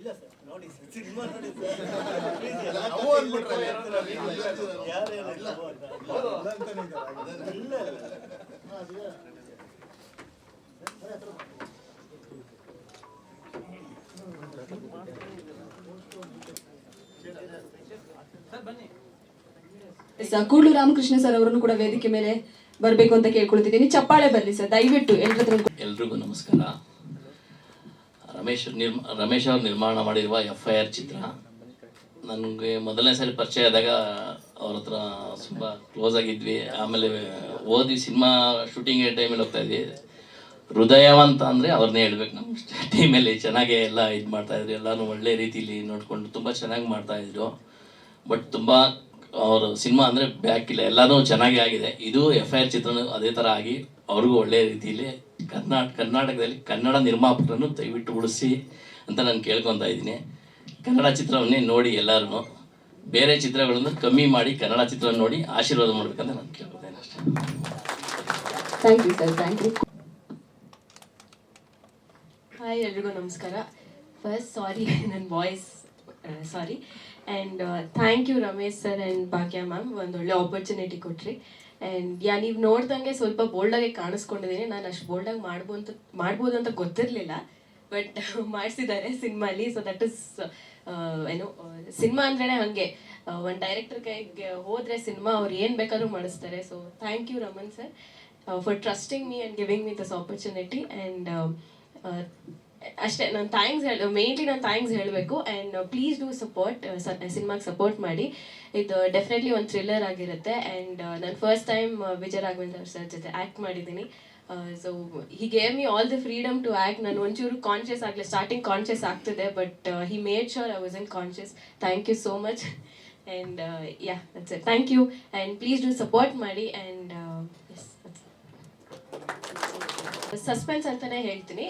ಇಲ್ಲ ಸರ್ ನೋಡಿ ಸಿನಿಮಾ ನೋಡಿ. ಇಲ್ಲ. ಇಲ್ಲ ಕೂಡ್ಲು ರಾಮಕೃಷ್ಣ ಸರ್ ಅವರನ್ನು ಕೂಡ ವೇದಿಕೆ ಮೇಲೆ ಬರಬೇಕು ಅಂತ ಕೇಳ್ಕೊಳ್ತಿದ್ದೀನಿ. ಚಪ್ಪಾಳೆ ಬರಲಿ ಸರ್ ದಯವಿಟ್ಟು ಎಲ್ರಿಗೂ ನಮಸ್ಕಾರ. ರಮೇಶ್ ನಿರ್ಮ, ರಮೇಶ್ ಅವರು ನಿರ್ಮಾಣ ಮಾಡಿರುವ ಎಫ್ ಐ ಆರ್ ಚಿತ್ರ. ನನಗೆ ಮೊದಲನೇ ಸಲ ಪರಿಚಯ ಆದಾಗ ಅವ್ರ ಹತ್ರ ತುಂಬ ಕ್ಲೋಸ್ ಆಗಿದ್ವಿ. ಆಮೇಲೆ ಓದಿ ಸಿನಿಮಾ ಶೂಟಿಂಗ್ ಟೈಮಲ್ಲಿ ಹೋಗ್ತಾ ಇದ್ವಿ. ಹೃದಯವಂತ ಅಂದರೆ ಅವ್ರನ್ನೇ ಹೇಳ್ಬೇಕು ನಮ್ಮ ಟೀಮಲ್ಲಿ ಚೆನ್ನಾಗಿ ಎಲ್ಲ ಇದು ಮಾಡ್ತಾಯಿದ್ರು ಎಲ್ಲರೂ ಒಳ್ಳೆ ರೀತಿಲಿ ನೋಡಿಕೊಂಡು ತುಂಬ ಚೆನ್ನಾಗಿ ಮಾಡ್ತಾಯಿದ್ರು ಬಟ್ ತುಂಬ ಅವರು ಸಿನಿಮಾ ಅಂದರೆ ಬ್ಯಾಕ್ ಇಲ್ಲ ಎಲ್ಲನೂ ಚೆನ್ನಾಗೇ ಆಗಿದೆ. ಇದು ಎಫ್ ಐ ಆರ್ ಚಿತ್ರನೂ ಅದೇ ಥರ ಆಗಿ ಅವ್ರಿಗೂ ಒಳ್ಳೆಯ ರೀತಿಯಲ್ಲಿ ಕರ್ನಾಟಕ ಕರ್ನಾಟಕದಲ್ಲಿ ಕನ್ನಡ ನಿರ್ಮಾಪಕರನ್ನು ದಯವಿಟ್ಟು ಉಳಿಸಿ ಅಂತ ನಾನು ಕೇಳ್ಕೊತಾ ಇದ್ದೀನಿ. ಕನ್ನಡ ಚಿತ್ರವನ್ನೇ ನೋಡಿ ಎಲ್ಲರೂ ಬೇರೆ ಚಿತ್ರಗಳನ್ನು ಕಮ್ಮಿ ಮಾಡಿ ಕನ್ನಡ ಚಿತ್ರ ನೋಡಿ ಆಶೀರ್ವಾದ ಮಾಡ್ಬೇಕಂತ ನಾನು ಕೇಳ್ಕೊತೇನೆ ಅಷ್ಟೇ. Thank you sir thank you hi ಎಲ್ರಿಗೂ ನಮಸ್ಕಾರ. ಫಸ್ಟ್ ಸಾರಿ ನನ್ನ voice sorry and thank you Ramesh sir and Bhagya ma'am ಒಂದೊಳ್ಳೆ ಆಪರ್ಚುನಿಟಿ ಕೊಟ್ರಿ. ಆ್ಯಂಡ್ ಯಾ ನೀವು ನೋಡ್ದಂಗೆ ಸ್ವಲ್ಪ ಬೋಲ್ಡಾಗೆ ಕಾಣಿಸ್ಕೊಂಡಿದ್ದೀನಿ ನಾನು ಅಷ್ಟು ಬೋಲ್ಡಾಗಿ ಮಾಡ್ಬೋದು ಅಂತ ಮಾಡ್ಬೋದು ಅಂತ ಗೊತ್ತಿರಲಿಲ್ಲ. ಬಟ್ ಮಾಡಿಸಿದ್ದಾರೆ ಸಿನಿಮಾಲಿ. ಸೊ ದಟ್ ಇಸ್ ಏನು ಸಿನಿಮಾ ಅಂದ್ರೇ ಹಾಗೆ. ಒಂದು ಡೈರೆಕ್ಟರ್ ಕೈಗೆ ಹೋದರೆ ಸಿನಿಮಾ ಅವ್ರು ಏನು ಬೇಕಾದ್ರೂ ಮಾಡಿಸ್ತಾರೆ. So thank you Raman sir for trusting me and giving me this opportunity and ಅಷ್ಟೇ ನಾನು ಥ್ಯಾಂಕ್ಸ್ ಹೇಳ ಮೇನ್ಲಿ ನಾನು ಥ್ಯಾಂಕ್ಸ್ ಹೇಳಬೇಕು. ಆ್ಯಂಡ್ ಪ್ಲೀಸ್ ಡೂ ಸಪೋರ್ಟ್ ಸಿನಿಮಾಗೆ ಸಪೋರ್ಟ್ ಮಾಡಿ. ಇದು ಡೆಫಿನೆಟ್ಲಿ ಒಂದು ಥ್ರಿಲ್ಲರ್ ಆಗಿರುತ್ತೆ. ಆ್ಯಂಡ್ ನಾನು first time Vijaya Raghavendra sir ಜೊತೆ ಆ್ಯಕ್ಟ್ ಮಾಡಿದ್ದೀನಿ. So he gave me all the freedom to act ನಾನು ಒಂಚೂರು ಕಾನ್ಷಿಯಸ್ ಆಗಲಿ ಸ್ಟಾರ್ಟಿಂಗ್ ಕಾನ್ಷಿಯಸ್ ಆಗ್ತಿದೆ but he made sure I was in conscious thank you so much and yeah that's thank you and please do support ಮಾಡಿ. And suspense ಅಂತಾನೆ ಹೇಳ್ತೀನಿ.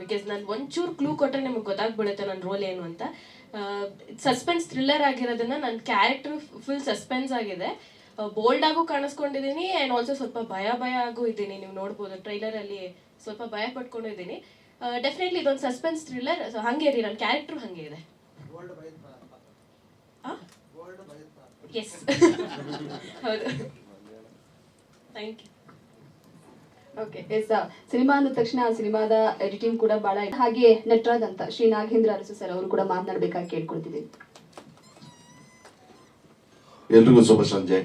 Because ನಾನು ಒಂಚೂರು clue ಕೊಟ್ಟರೆ ನಿಮಗೆ ಗೊತ್ತಾಗ್ಬಿಡುತ್ತೆ ನನ್ನ ರೋಲ್ ಏನು ಅಂತ. ಸಸ್ಪೆನ್ಸ್ ಥ್ರಿಲ್ಲರ್ ಆಗಿರೋದನ್ನ ನನ್ನ ಕ್ಯಾರೆಕ್ಟರ್ ಫುಲ್ ಸಸ್ಪೆನ್ಸ್ ಆಗಿದೆ. ಬೋಲ್ಡ್ ಆಗು ಕಾಣಿಸ್ಕೊಂಡಿದ್ದೀನಿ ಆ್ಯಂಡ್ ಆಲ್ಸೋ ಸ್ವಲ್ಪ ಭಯ ಭಯ ಆಗೂ ಇದ್ದೀನಿ. ನೀವು ನೋಡ್ಬೋದು ಟ್ರೈಲರಲ್ಲಿ ಸ್ವಲ್ಪ ಭಯ ಪಟ್ಕೊಂಡಿದ್ದೀನಿ ಡೆಫಿನೆಟ್ಲಿ ಇದೊಂದು ಸಸ್ಪೆನ್ಸ್ ಥ್ರಿಲ್ಲರ್ ಸೊ ಹಾಗೆ ರೀ ನನ್ನ ಕ್ಯಾರೆಕ್ಟರ್ ಹಾಗೆ ಇದೆ. ಎಸ್ ಹೌದು. Thank you okay yes cinema ಅಂದ ತಕ್ಷಣ ಆ ಸಿನಿಮಾದ ಎಡಿಟಿಂಗ್ ಕೂಡ ಬಹಳ ಹಾಗೆ ನಟರಾದಂತ ಶ್ರೀ ನಾಗೇಂದ್ರ ಅರಸು ಸರ್ ಅವರು ಕೂಡ ಮಾತನಾಡಬೇಕಾಗಿ ಕೇಳ್ಕೊಳ್ತಿದ್ದೀನಿ ಎಲ್ರಿಗೂ ಶುಭ ಸಂಜೆ.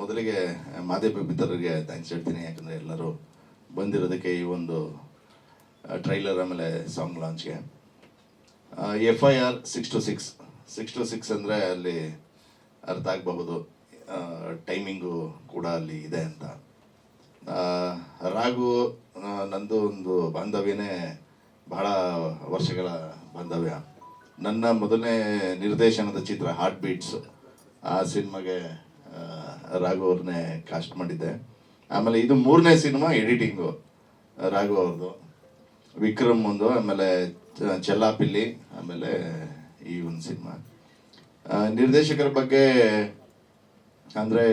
ಮೊದಲಿಗೆ ಮಾದೇವ ಮಿತ್ರರಿಗೆ ಥ್ಯಾಂಕ್ಸ್ ಹೇಳ್ತೀನಿ, ಯಾಕಂದರೆ ಎಲ್ಲರೂ ಬಂದಿರೋದಕ್ಕೆ ಈ ಒಂದು ಟ್ರೈಲರ್ ಆಮೇಲೆ song ಲಾಂಚ್ಗೆ F I R six two six six two six ಅಂದರೆ ಅಲ್ಲಿ ಅರ್ಥ ಆಗಬಹುದು. ಟೈಮಿಂಗು ಕೂಡ ಅಲ್ಲಿ ಇದೆ ಅಂತ. ರಾಘು ನಂದು ಒಂದು ಬಾಂಧವ್ಯನೇ ಬಹಳ ವರ್ಷಗಳ ಬಾಂಧವ್ಯ. ನನ್ನ ಮೊದಲನೇ ನಿರ್ದೇಶನದ ಚಿತ್ರ ಹಾರ್ಟ್ ಬೀಟ್ಸ್ ಆ ಸಿನಿಮಾಗೆ ರಾಘು ಅವ್ರನ್ನೇ ಕಾಸ್ಟ್ ಮಾಡಿದ್ದೆ. ಆಮೇಲೆ ಇದು ಮೂರನೇ ಸಿನಿಮಾ ಎಡಿಟಿಂಗು, ರಾಘು ಅವ್ರದ್ದು. ವಿಕ್ರಮ್ ಒಂದು, ಆಮೇಲೆ ಚೆಲ್ಲಾಪಿಲ್ಲಿ, ಆಮೇಲೆ ಈ ಒಂದು ಸಿನಿಮಾ. ನಿರ್ದೇಶಕರ ಬಗ್ಗೆ ಅಂದರೆ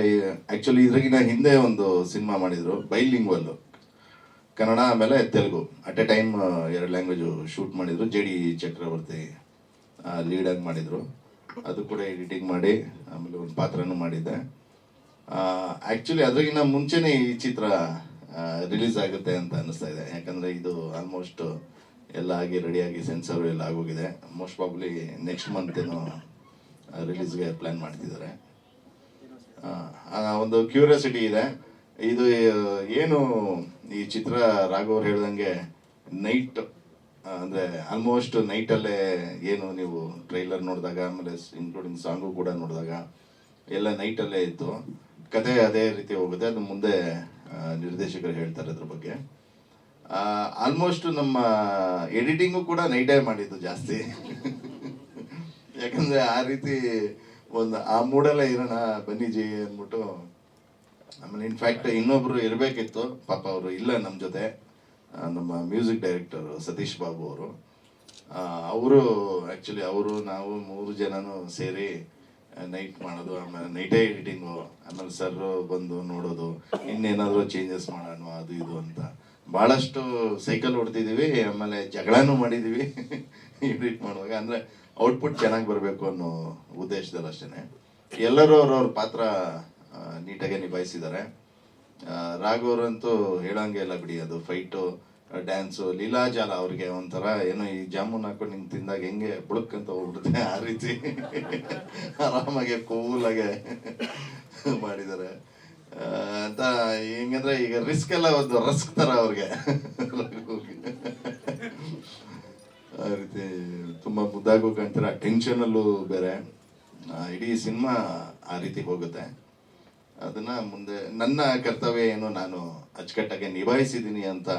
ಆ್ಯಕ್ಚುಲಿ ಇದ್ರಗಿನ ಹಿಂದೆ ಒಂದು ಸಿನಿಮಾ ಮಾಡಿದರು, ಬೈಲಿಂಗ್ವಲ್ಲು. ಕನ್ನಡ ಆಮೇಲೆ ತೆಲುಗು. ಅಟ್ ಎ ಟೈಮ್ ಎರಡು ಲ್ಯಾಂಗ್ವೇಜ್ ಶೂಟ್ ಮಾಡಿದರು. ಜೆ ಡಿ ಚಕ್ರವರ್ತಿ ಲೀಡಾಗಿ ಮಾಡಿದರು. ಅದು ಕೂಡ ಎಡಿಟಿಂಗ್ ಮಾಡಿ, ಆಮೇಲೆ ಒಂದು ಪಾತ್ರನೂ ಮಾಡಿದ್ದೆ. ಆ್ಯಕ್ಚುಲಿ ಅದ್ರಗಿನ ಮುಂಚೆನೇ ಈ ಚಿತ್ರ ರಿಲೀಸ್ ಆಗುತ್ತೆ ಅಂತ ಅನ್ನಿಸ್ತಾ ಇದೆ. ಯಾಕಂದರೆ ಇದು ಆಲ್ಮೋಸ್ಟ್ ಎಲ್ಲ ಆಗಿ ರೆಡಿಯಾಗಿ ಸೆನ್ಸರ್ ಎಲ್ಲ ಆಗೋಗಿದೆ. ಮೋಸ್ಟ್ ಪ್ರಾಬ್ಲಿ ನೆಕ್ಸ್ಟ್ ಮಂತ್ ಏನೋ ರಿಲೀಸ್ಗೆ ಪ್ಲ್ಯಾನ್ ಮಾಡ್ತಿದ್ದಾರೆ. ಒಂದು ಕ್ಯೂರಿಯಾಸಿಟಿ ಇದೆ. ಇದು ಏನು ಈ ಚಿತ್ರ ರಾಘವ್ ಹೇಳ್ದಂಗೆ ನೈಟ್ ಅಂದರೆ ಆಲ್ಮೋಸ್ಟ್ ನೈಟಲ್ಲೇ ಏನು ನೀವು ಟ್ರೈಲರ್ ನೋಡಿದಾಗ, ಆಮೇಲೆ ಇನ್ಕ್ಲೂಡಿಂಗ್ ಸಾಂಗು ಕೂಡ ನೋಡಿದಾಗ, ಎಲ್ಲ ನೈಟಲ್ಲೇ ಇತ್ತು ಕತೆ ಅದೇ ರೀತಿ ಹೋಗುತ್ತೆ. ಅದು ಮುಂದೆ ನಿರ್ದೇಶಕರು ಹೇಳ್ತಾರೆ ಅದ್ರ ಬಗ್ಗೆ. ಆಲ್ಮೋಸ್ಟ್ ನಮ್ಮ ಎಡಿಟಿಂಗು ಕೂಡ ನೈಟೇ ಮಾಡಿದ್ದು ಜಾಸ್ತಿ. ಯಾಕಂದ್ರೆ ಆ ರೀತಿ ಒಂದು ಆ ಮೂಡಲ್ಲೇ ಇರೋಣ, ಬನ್ನಿ ಜಿ ಅಂದ್ಬಿಟ್ಟು. ಆಮೇಲೆ ಇನ್ಫ್ಯಾಕ್ಟ್ ಇನ್ನೊಬ್ರು ಇರಬೇಕಿತ್ತು, ಪಾಪ ಅವರು ಇಲ್ಲ ನಮ್ಮ ಜೊತೆ ನಮ್ಮ ಮ್ಯೂಸಿಕ್ ಡೈರೆಕ್ಟರ್ ಸತೀಶ್ ಬಾಬು ಅವರು. ಅವರು ಆ್ಯಕ್ಚುಲಿ ಅವರು, ನಾವು ಮೂರು ಜನನು ಸೇರಿ ನೈಟ್ ಮಾಡೋದು, ಆಮೇಲೆ ನೈಟೇ ಎಡಿಟಿಂಗು ಆಮೇಲೆ ಸರ್ ಬಂದು ನೋಡೋದು, ಇನ್ನೇನಾದರೂ ಚೇಂಜಸ್ ಮಾಡೋಣ, ಅದು ಇದು ಅಂತ. ಭಾಳಷ್ಟು ಸೈಕಲ್ ಹೊಡ್ತಿದ್ದೀವಿ ಆಮೇಲೆ ಜಗಳನೂ ಮಾಡಿದ್ದೀವಿ ಎಡಿಟ್ ಮಾಡುವಾಗ. ಅಂದರೆ ಔಟ್ಪುಟ್ ಚೆನ್ನಾಗಿ ಬರಬೇಕು ಅನ್ನೋ ಉದ್ದೇಶದಲ್ಲಿ ಅಷ್ಟೇ ಎಲ್ಲರೂ ಅವ್ರವ್ರ ಪಾತ್ರ ನೀಟಾಗಿ ನಿಭಾಯಿಸಿದ್ದಾರೆ. ರಾಘವರಂತೂ ಹೇಳಂಗೆ ಇಲ್ಲ ಬಿಡಿ, ಅದು ಫೈಟು, ಡ್ಯಾನ್ಸು, ಲೀಲಾಜಾಲ ಅವ್ರಿಗೆ ಒಂಥರ ಏನೋ ಈ ಜಾಮೂನ್ ಹಾಕೊಂಡು ನಿಂಗೆ ತಿಂದಾಗ ಹೆಂಗೆ ಬುಳುಕ್ ಅಂತ ಹೋಗ್ಬಿಡುತ್ತೆ ಆ ರೀತಿ. ಆರಾಮಾಗೆ ಕೂಲಾಗೆ ಮಾಡಿದ್ದಾರೆ. ಅಂತ ಹೆಂಗಂದ್ರೆ ಈಗ ರಿಸ್ಕ್ ಎಲ್ಲ ಒಂದು ರಸ್ಕ್ ತರ ಅವ್ರಿಗೆ. ಆ ರೀತಿ ತುಂಬಾ ಮುದ್ದಾಗೂ ಕಾಣ್ತಾರೆ. ಟೆನ್ಷನಲ್ಲೂ ಬೇರೆ. ಇಡೀ ಸಿನಿಮಾ ಆ ರೀತಿ ಹೋಗುತ್ತೆ. ಅದನ್ನ ಮುಂದೆ, ನನ್ನ ಕರ್ತವ್ಯ ಏನು ನಾನು ಅಚ್ಚುಕಟ್ಟಾಗಿ ನಿಭಾಯಿಸಿದ್ದೀನಿ ಅಂತ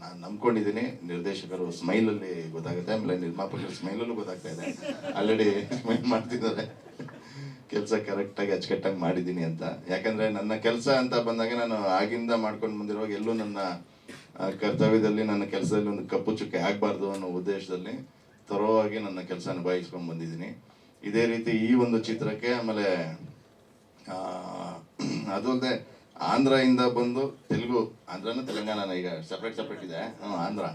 ನಾನು ನಂಬ್ಕೊಂಡಿದ್ದೀನಿ ನಿರ್ದೇಶಕರು ಸ್ಮೈಲಲ್ಲಿ ಗೊತ್ತಾಗುತ್ತೆ, ಆಮೇಲೆ ನಿರ್ಮಾಪಕರು ಸ್ಮೈಲಲ್ಲೂ ಗೊತ್ತಾಗ್ತಾ ಇದೆ. ಆಲ್ರೆಡಿ ಸ್ಮೈಲ್ ಮಾಡ್ತಿದ್ದಾರೆ. ಕೆಲಸ ಕರೆಕ್ಟಾಗಿ ಅಚ್ಚುಕಟ್ಟಾಗಿ ಮಾಡಿದ್ದೀನಿ ಅಂತ. ಯಾಕಂದ್ರೆ ನನ್ನ ಕೆಲಸ ಅಂತ ಬಂದಾಗ ನಾನು ಆಗಿಂದ ಮಾಡ್ಕೊಂಡು ಬಂದಿರುವಾಗ ಎಲ್ಲೂ ನನ್ನ ಕರ್ತವ್ಯದಲ್ಲಿ ನನ್ನ ಕೆಲಸದಲ್ಲಿ ಒಂದು ಕಪ್ಪು ಚುಕ್ಕೆ ಆಗಬಾರ್ದು ಅನ್ನೋ ಉದ್ದೇಶದಲ್ಲಿ ತರೋವಾಗಿ ನನ್ನ ಕೆಲಸ ನಿಭಾಯಿಸ್ಕೊಂಡು ಬಂದಿದ್ದೀನಿ. ಇದೇ ರೀತಿ ಈ ಒಂದು ಚಿತ್ರಕ್ಕೆ ಆಮೇಲೆ ಅದು ಅಲ್ಲದೆ ಆಂಧ್ರದಿಂದ ಬಂದು ತೆಲುಗು, ಆಂಧ್ರನ ತೆಲಂಗಾಣನ ಈಗ ಸಪ್ರೇಟ್ ಸಪ್ರೇಟ್ ಇದೆ. ಆಂಧ್ರ.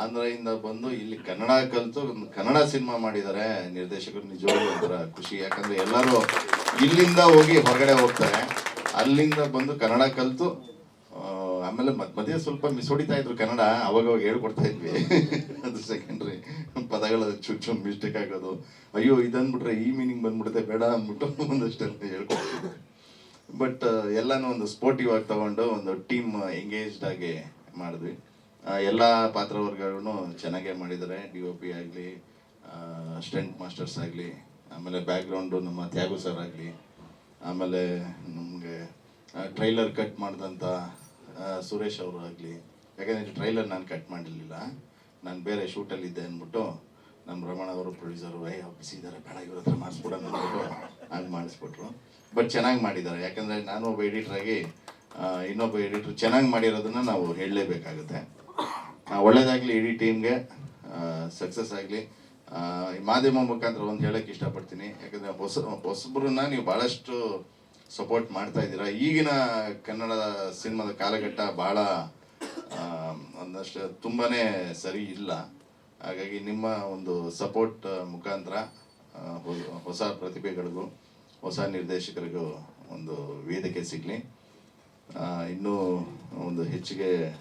ಆಂಧ್ರದಿಂದ ಬಂದು ಇಲ್ಲಿ ಕನ್ನಡ ಕಲಿತು ಒಂದು ಕನ್ನಡ ಸಿನಿಮಾ ಮಾಡಿದ್ದಾರೆ ನಿರ್ದೇಶಕರು ನಿಜವಾಗ್ಲೂ ಒಂಥರ ಖುಷಿ. ಯಾಕಂದ್ರೆ ಎಲ್ಲರೂ ಇಲ್ಲಿಂದ ಹೋಗಿ ಹೊರಗಡೆ ಹೋಗ್ತಾರೆ. ಅಲ್ಲಿಂದ ಬಂದು ಕನ್ನಡ ಕಲಿತು ಆಮೇಲೆ ಮಧ್ಯ ಸ್ವಲ್ಪ ಮಿಸ್ ಹೊಡಿತಾ ಇದ್ರು ಕನ್ನಡ ಅವಾಗ ಅವಾಗ ಹೇಳ್ಕೊಡ್ತಾ ಇದ್ವಿ. ಅದು ಸೆಕೆಂಡ್ರಿ ಪದಗಳ ಚುಚ್ಚು ಮಿಸ್ಟೇಕ್ ಆಗೋದು. ಅಯ್ಯೋ ಇದನ್ಬಿಟ್ರೆ ಈ ಮೀನಿಂಗ್ ಬಂದ್ಬಿಡುತ್ತೆ, ಬೇಡ ಅಂದ್ಬಿಟ್ಟು ಒಂದಷ್ಟೆಲ್ಲ ಹೇಳ್ಕೊಡ್ತಿದ್ವಿ ಬಟ್ ಎಲ್ಲಾನು ಒಂದು ಸ್ಪೋರ್ಟಿವ್ ಆಗಿ ತಗೊಂಡು ಒಂದು ಟೀಮ್ ಎಂಗೇಜ್ಡ್ ಆಗಿ ಮಾಡಿದ್ವಿ. ಎಲ್ಲ ಎಲ್ಲಾ ಪಾತ್ರವರ್ಗಗಳನ್ನು ಚೆನ್ನಾಗೇ ಮಾಡಿದ್ದಾರೆ. ಡಿ ಒ ಪಿ ಆಗಲಿ ಸ್ಟೆಂಟ್ ಮಾಸ್ಟರ್ಸ್ ಆಗಲಿ, ಆಮೇಲೆ ಬ್ಯಾಕ್ಗ್ರೌಂಡು ನಮ್ಮ ತ್ಯಾಗು ಸರ್ ಆಗಲಿ, ಆಮೇಲೆ ನಮಗೆ ಟ್ರೈಲರ್ ಕಟ್ ಮಾಡಿದಂಥ ಸುರೇಶ್ ಅವರು ಆಗಲಿ. ಯಾಕಂದರೆ ಟ್ರೈಲರ್ ನಾನು ಕಟ್ ಮಾಡಿರಲಿಲ್ಲ ನಾನು ಬೇರೆ ಶೂಟಲ್ಲಿ ಇದ್ದೆ ಅಂದ್ಬಿಟ್ಟು ನಮ್ಮ ರಮಣ ಅವರು ಪ್ರೊಡ್ಯೂಸರು ಬಿಸಿ ಇದ್ದಾರೆ ಬೇಡ, ಇವ್ರ ಹತ್ರ ಅಂದ್ಬಿಟ್ಟು ಹಂಗೆ ಮಾಡಿಸ್ಬಿಟ್ರು. ಬಟ್ ಚೆನ್ನಾಗಿ ಮಾಡಿದ್ದಾರೆ. ಯಾಕಂದರೆ ನಾನು ಒಬ್ಬ ಎಡಿಟ್ರಾಗಿ ಇನ್ನೊಬ್ಬ ಎಡಿಟ್ರ್ ಚೆನ್ನಾಗಿ ಮಾಡಿರೋದನ್ನು ನಾವು ಹೇಳಲೇಬೇಕಾಗುತ್ತೆ. ಒಳ್ಳೆಯದಾಗಲಿ ಇಡೀ ಟೀಮ್ಗೆ ಸಕ್ಸಸ್ ಆಗಲಿ. ಮಾಧ್ಯಮ ಮುಖಾಂತರ ಒಂದು ಹೇಳೋಕ್ಕೆ ಇಷ್ಟಪಡ್ತೀನಿ. ಯಾಕಂದರೆ ಹೊಸ, ಹೊಸಬ್ರನ್ನ ನೀವು ಭಾಳಷ್ಟು ಸಪೋರ್ಟ್ ಮಾಡ್ತಾ ಇದ್ದೀರಾ? ಈಗಿನ ಕನ್ನಡ ಸಿನಿಮಾದ ಕಾಲಘಟ್ಟ ಆ, ಒಂದಷ್ಟು ತುಂಬಾನೇ ಸರಿ ಇಲ್ಲ. ಹಾಗಾಗಿ ನಿಮ್ಮ ಒಂದು ಸಪೋರ್ಟ್ ಮುಖಾಂತರ ಹೊಸ ಪ್ರತಿಭೆಗಳಿಗೂ ಹೊಸ ನಿರ್ದೇಶಕರಿಗೂ ಒಂದು ವೇದಿಕೆ ಸಿಗಲಿ. ಇನ್ನೂ ಒಂದು ಹೆಚ್ಚಿಗೆ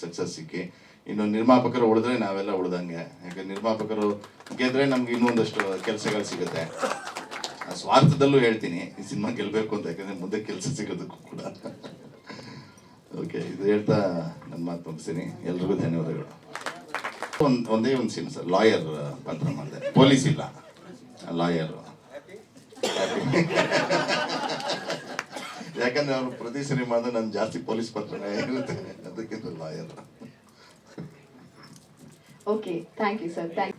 ಸಕ್ಸಸ್ ಸಿಕ್ಕಿ. ಇನ್ನು ನಿರ್ಮಾಪಕರು ಉಳಿದ್ರೆ ನಾವೆಲ್ಲ ಉಳ್ದಂಗೆ. ಯಾಕಂದ್ರೆ ನಿರ್ಮಾಪಕರು ಗೆದ್ರೆ ನಮ್ಗೆ ಇನ್ನೊಂದಷ್ಟು ಕೆಲಸಗಳು ಸಿಗುತ್ತೆ. ಸ್ವಾರ್ಥದಲ್ಲೂ ಹೇಳ್ತೀನಿ, ಈ ಸಿನಿಮಾ ಗೆಲ್ಬೇಕು ಅಂತ, ಯಾಕಂದ್ರೆ ಮುಂದೆ ಕೆಲಸ ಸಿಗೋದಕ್ಕೂ ಕೂಡ. ಓಕೆ ಇದು ಹೇಳ್ತಾ ನನ್ನ ಮಾತು ಮುಗಿಸ್ತೀನಿ. ಎಲ್ರಿಗೂ ಧನ್ಯವಾದಗಳು. ಒಂದು, ಒಂದೇ ಒಂದು ಸೀನ್ ಸರ್ ಲಾಯರ್ ಪಾತ್ರ ಮಾಡಿದೆ. ಪೊಲೀಸ್ ಇಲ್ಲ. ಲಾಯರ್ ಯಾಕಂದ್ರೆ ಅವರು ಪ್ರತಿ ಸಿನಿಮಾದ ನಾನು ಜಾಸ್ತಿ ಪೊಲೀಸ್ ಪಾತ್ರನೇ ಇರುತ್ತೆ. ಅದಕ್ಕಿಂತ lawyer okay thank you sir thank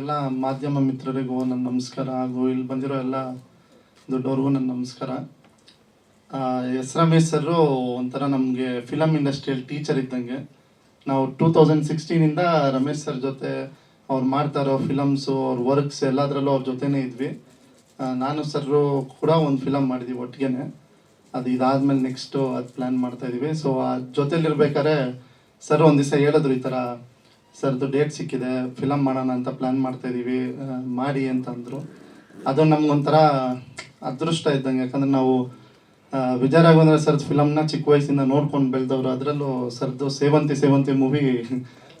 ಎಲ್ಲ ಮಾಧ್ಯಮ ಮಿತ್ರರಿಗೂ ನನ್ನ ನಮಸ್ಕಾರ ಹಾಗೂ ಇಲ್ಲಿ ಬಂದಿರೋ ಎಲ್ಲ ದೊಡ್ಡವ್ರಿಗೂ ನನ್ನ ನಮಸ್ಕಾರ. ಎಸ್ ರಮೇಶ್ ಸರು ಒಂಥರ ನಮಗೆ ಫಿಲಮ್ ಇಂಡಸ್ಟ್ರಿಯಲ್ಲಿ ಟೀಚರ್ ಇದ್ದಂಗೆ. ನಾವು ಟೂ ತೌಸಂಡ್ ಸಿಕ್ಸ್ಟೀನಿಂದ ರಮೇಶ್ ಸರ್ ಜೊತೆ ಅವ್ರು ಮಾಡ್ತಾ ಇರೋ ಫಿಲಮ್ಸು ಅವ್ರ ವರ್ಕ್ಸ್ ಎಲ್ಲದರಲ್ಲೂ ಅವ್ರ ಜೊತೆನೇ ಇದ್ವಿ. ನಾನು ಸರ್ರು ಕೂಡ ಒಂದು ಫಿಲಮ್ ಮಾಡಿದ್ವಿ ಒಟ್ಟಿಗೆ ಅದು ಇದಾದ್ಮೇಲೆ ನೆಕ್ಸ್ಟು ಅದು ಪ್ಲ್ಯಾನ್ ಮಾಡ್ತಾ ಇದ್ದೀವಿ ಸೊ ಆ ಜೊತೆಲಿರ್ಬೇಕಾದ್ರೆ ಸರ್ ಒಂದು ದಿವಸ ಹೇಳಿದ್ರು ಈ ಥರ ಸರ್ದು ಡೇಟ್ ಸಿಕ್ಕಿದೆ. ಫಿಲಮ್ ಮಾಡೋಣ ಅಂತ ಪ್ಲ್ಯಾನ್ ಮಾಡ್ತಾ ಇದೀವಿ. ಆ, ಮಾಡಿ ಅಂತಂದರು. ಅದು ನಮಗೊಂಥರ ಅದೃಷ್ಟ ಇದ್ದಂಗೆ. ಯಾಕಂದರೆ ನಾವು ವಿಜಯ ರಾಘವೇಂದ್ರ ಸರ್ದು ಫಿಲಮ್ನ ಚಿಕ್ಕ ವಯಸ್ಸಿಂದ ನೋಡ್ಕೊಂಡು ಬೆಳೆದವರು. ಅದರಲ್ಲೂ ಸರ್ದು Sevanthi Sevanthi movie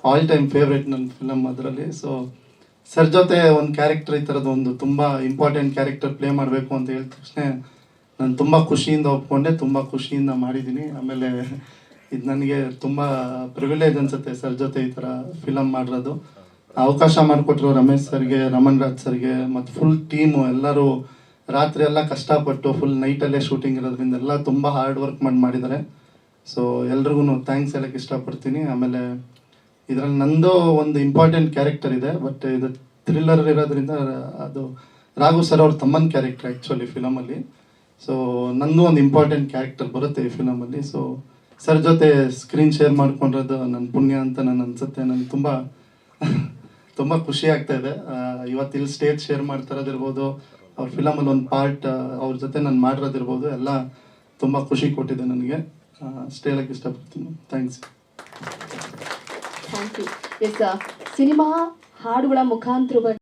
all time favourite ನನ್ನ ಫಿಲಮ್ ಅದರಲ್ಲಿ. ಸೊ ಸರ್ ಜೊತೆ ಒಂದು ಕ್ಯಾರೆಕ್ಟರ್ ಈ ಥರದ್ದು ಒಂದು ತುಂಬ ಇಂಪಾರ್ಟೆಂಟ್ ಕ್ಯಾರೆಕ್ಟರ್ ಪ್ಲೇ ಮಾಡಬೇಕು ಅಂತ ಹೇಳಿದ ತಕ್ಷಣ ನಾನು ತುಂಬ ಖುಷಿಯಿಂದ ಒಪ್ಕೊಂಡೆ ತುಂಬ ಖುಷಿಯಿಂದ ಮಾಡಿದ್ದೀನಿ ಆಮೇಲೆ ಇದು ನನಗೆ ತುಂಬ ಪ್ರಿವಿಲೇಜ್ ಅನ್ಸುತ್ತೆ ಸರ್ ಜೊತೆ ಈ ಥರ ಫಿಲಮ್ ಮಾಡಿರೋದು. ಅವಕಾಶ ಮಾಡಿಕೊಟ್ರು ರಮೇಶ್ ಸರ್ಗೆ, ರಮಣ್ ರಾಜ್ ಸರ್ಗೆ, ಮತ್ತು ಫುಲ್ ಟೀಮು ಎಲ್ಲರೂ ರಾತ್ರಿ ಎಲ್ಲ ಕಷ್ಟಪಟ್ಟು ಫುಲ್ ನೈಟಲ್ಲೇ ಶೂಟಿಂಗ್ ಇರೋದ್ರಿಂದ ಎಲ್ಲ ತುಂಬ ಹಾರ್ಡ್ ವರ್ಕ್ ಮಾಡಿ ಮಾಡಿದ್ದಾರೆ ಸೊ ಎಲ್ರಿಗೂ ಥ್ಯಾಂಕ್ಸ್ ಹೇಳಕ್ಕೆ ಇಷ್ಟಪಡ್ತೀನಿ. ಆಮೇಲೆ ಇದರಲ್ಲಿ ನಂದು ಒಂದು ಇಂಪಾರ್ಟೆಂಟ್ ಕ್ಯಾರೆಕ್ಟರ್ ಇದೆ ಬಟ್ ಇದು ಥ್ರಿಲ್ಲರ್ ಇರೋದ್ರಿಂದ ಅದು ರಾಘು ಸರ್ ಅವ್ರ ತಮ್ಮನ ಕ್ಯಾರೆಕ್ಟರ್ ಆ್ಯಕ್ಚುಲಿ ಫಿಲಮಲ್ಲಿ ಸೊ ನಂದು ಒಂದು ಇಂಪಾರ್ಟೆಂಟ್ ಕ್ಯಾರೆಕ್ಟರ್ ಬರುತ್ತೆ ಈ ಫಿಲಮಲ್ಲಿ ಸೊ ಸರ್ ಜೊತೆ ಸ್ಕ್ರೀನ್ ಶೇರ್ ಮಾಡ್ಕೊಂಡಿರೋದು ನನ್ನ ಪುಣ್ಯ ಅಂತ ನಾನು ಅನ್ಸುತ್ತೆ. ನನ್ಗೆ ತುಂಬ ತುಂಬ ಖುಷಿ ಆಗ್ತಾ ಇದೆ. ಇವತ್ತು ಇಲ್ಲಿ ಸ್ಟೇಜ್ ಶೇರ್ ಮಾಡ್ತಾ ಇರೋದಿರ್ಬೋದು ಅವ್ರ ಫಿಲಮಲ್ಲಿ ಒಂದು ಪಾರ್ಟ್ ಅವ್ರ ಜೊತೆ ನಾನು ಮಾಡಿರೋದಿರ್ಬೋದು, ಎಲ್ಲ ತುಂಬ ಖುಷಿ ಕೊಟ್ಟಿದೆ ನನಗೆ. ಹೇಳಕ್ಕೆ ಇಷ್ಟಪಡ್ತೀನಿ. Thanks thank you yes cinema ಹಾಡುಗಳ ಮುಖಾಂತರವಾಗಿ